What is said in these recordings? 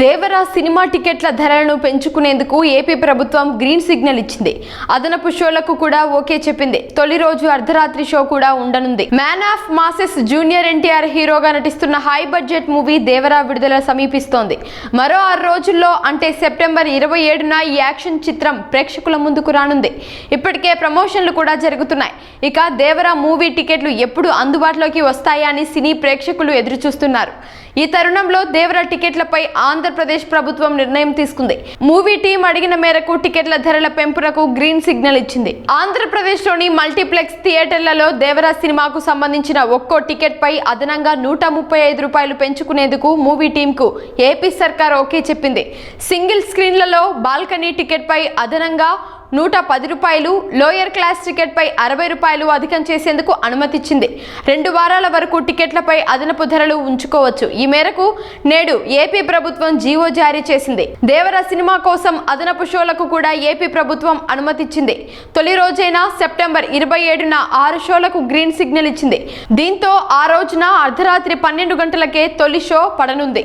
Devara cinema టికెట్ల ధరలను పెంచుకునేందుకు ఏపీ ప్రభుత్వం గ్రీన్ సిగ్నల్ ఇచ్చింది. అదనపు షోలకు కూడా ఓకే చెప్పింది. తొలి రోజు అర్ధరాత్రి షో కూడా ఉండనుంది. Man of masses junior NTR హీరోగా నటిస్తున్న హై బడ్జెట్ మూవీ దేవరా విడుదల సమీపిస్తోంది. మరో ఆరు రోజుల్లో అంటే సెప్టెంబర్ ఇరవై ఏడున ఈ యాక్షన్ చిత్రం ప్రేక్షకుల ముందుకు రానుంది. ఇప్పటికే ప్రమోషన్లు కూడా జరుగుతున్నాయి. ఇక దేవరా మూవీ టికెట్లు ఎప్పుడు అందుబాటులోకి వస్తాయా అని సినీ ప్రేక్షకులు ఎదురుచూస్తున్నారు. ఈ తరుణంలో దేవర టికెట్లపై ఆంధ్రప్రదేశ్ ప్రభుత్వం నిర్ణయం తీసుకుంది. మూవీ టీం అడిగిన మేరకు టికెట్ల ధరల పెంపునకు గ్రీన్ సిగ్నల్ ఇచ్చింది. ఆంధ్రప్రదేశ్లోని మల్టీప్లెక్స్ థియేటర్లలో దేవర సినిమాకు సంబంధించిన ఒక్కో టికెట్పై అదనంగా నూట ముప్పై ఐదు రూపాయలు పెంచుకునేందుకు మూవీ టీంకు ఏపీ సర్కార్ ఓకే చెప్పింది. సింగిల్ స్క్రీన్లలో బాల్కనీ టికెట్పై అదనంగా నూట పది రూపాయలు లోయర్ క్లాస్ టికెట్పై అరవై రూపాయలు అధికం చేసేందుకు అనుమతిచ్చింది. రెండు వారాల వరకు టికెట్లపై అదనపు ధరలు ఉంచుకోవచ్చు. ఈ మేరకు నేడు ఏపీ ప్రభుత్వం జీవో జారీ చేసింది. దేవర సినిమా కోసం అదనపు షోలకు కూడా ఏపీ ప్రభుత్వం అనుమతిచ్చింది. తొలి రోజైన సెప్టెంబర్ ఇరవై ఏడున ఆరు షోలకు గ్రీన్ సిగ్నల్ ఇచ్చింది. దీంతో ఆ రోజున అర్ధరాత్రి పన్నెండు గంటలకే తొలి షో పడనుంది.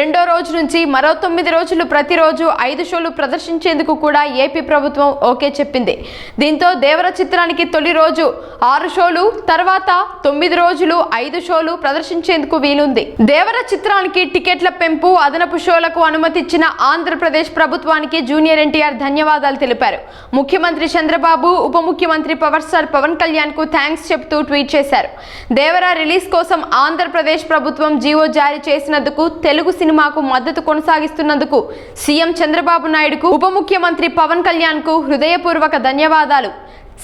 రెండో రోజు నుంచి మరో తొమ్మిది రోజులు ప్రతిరోజు ఐదు షోలు ప్రదర్శించేందుకు కూడా ఏపీ ప్రభుత్వం ఓకే చెప్పింది. దీంతో దేవర చిత్రానికి తొలి రోజు ఆరు షోలు తర్వాత తొమ్మిది రోజులు ఐదు షోలు ప్రదర్శించేందుకు వీలుంది. దేవర చిత్రానికి టికెట్ల పెంపు అదనపు షోలకు అనుమతిచ్చిన ఆంధ్రప్రదేశ్ ప్రభుత్వానికి జూనియర్ ఎన్టీఆర్ ధన్యవాదాలు తెలిపారు. ముఖ్యమంత్రి చంద్రబాబు ఉప ముఖ్యమంత్రి పవర్ స్టార్ పవన్ కళ్యాణ్కు థ్యాంక్స్ చెప్తూ ట్వీట్ చేశారు. దేవర రిలీజ్ కోసం ఆంధ్రప్రదేశ్ ప్రభుత్వం జీవో జారీ చేసినందుకు తెలుగు సినిమాకు మద్దతు కొనసాగిస్తున్నందుకు సీఎం చంద్రబాబు నాయుడుకు ఉప ముఖ్యమంత్రి పవన్ కళ్యాణ్కు హృదయపూర్వక ధన్యవాదాలు.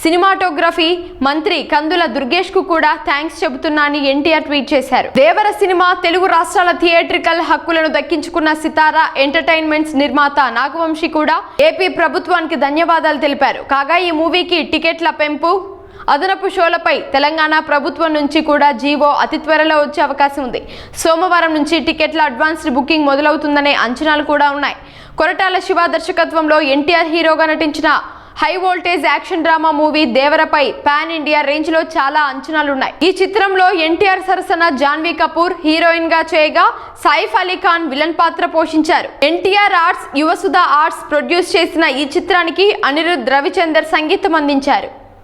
సినిమాటోగ్రఫీ మంత్రి కందుల దుర్గేష్కు కూడా థ్యాంక్స్ చెబుతున్నానని ఎన్టీఆర్ ట్వీట్ చేశారు. దేవర సినిమా తెలుగు రాష్ట్రాల థియేట్రికల్ హక్కులను దక్కించుకున్న సితారా ఎంటర్టైన్మెంట్స్ నిర్మాత నాగవంశి కూడా ఏపీ ప్రభుత్వానికి ధన్యవాదాలు తెలిపారు. కాగా ఈ మూవీకి టికెట్ల పెంపు అదనపు షోలపై తెలంగాణ ప్రభుత్వం నుంచి కూడా జీవో అతి త్వరలో వచ్చే అవకాశం ఉంది. సోమవారం నుంచి టికెట్ల అడ్వాన్స్డ్ బుకింగ్ మొదలవుతుందనే అంచనాలు కూడా ఉన్నాయి. కొరటాల శివ దర్శకత్వంలో ఎన్టీఆర్ హీరోగా నటించిన high voltage action drama movie దేవరపై pan India రేంజ్లో చాలా అంచనాలున్నాయి ఈ చిత్రంలో ఎన్టీఆర్ సరసన జాన్వీ కపూర్ హీరోయిన్గా చేయగా సైఫ్ అలీ ఖాన్ విలన్ పాత్ర పోషించారు. NTR arts Yuvasudha arts produce చేసిన ఈ చిత్రానికి అనిరుద్ రవిచందర్ సంగీతం అందించారు.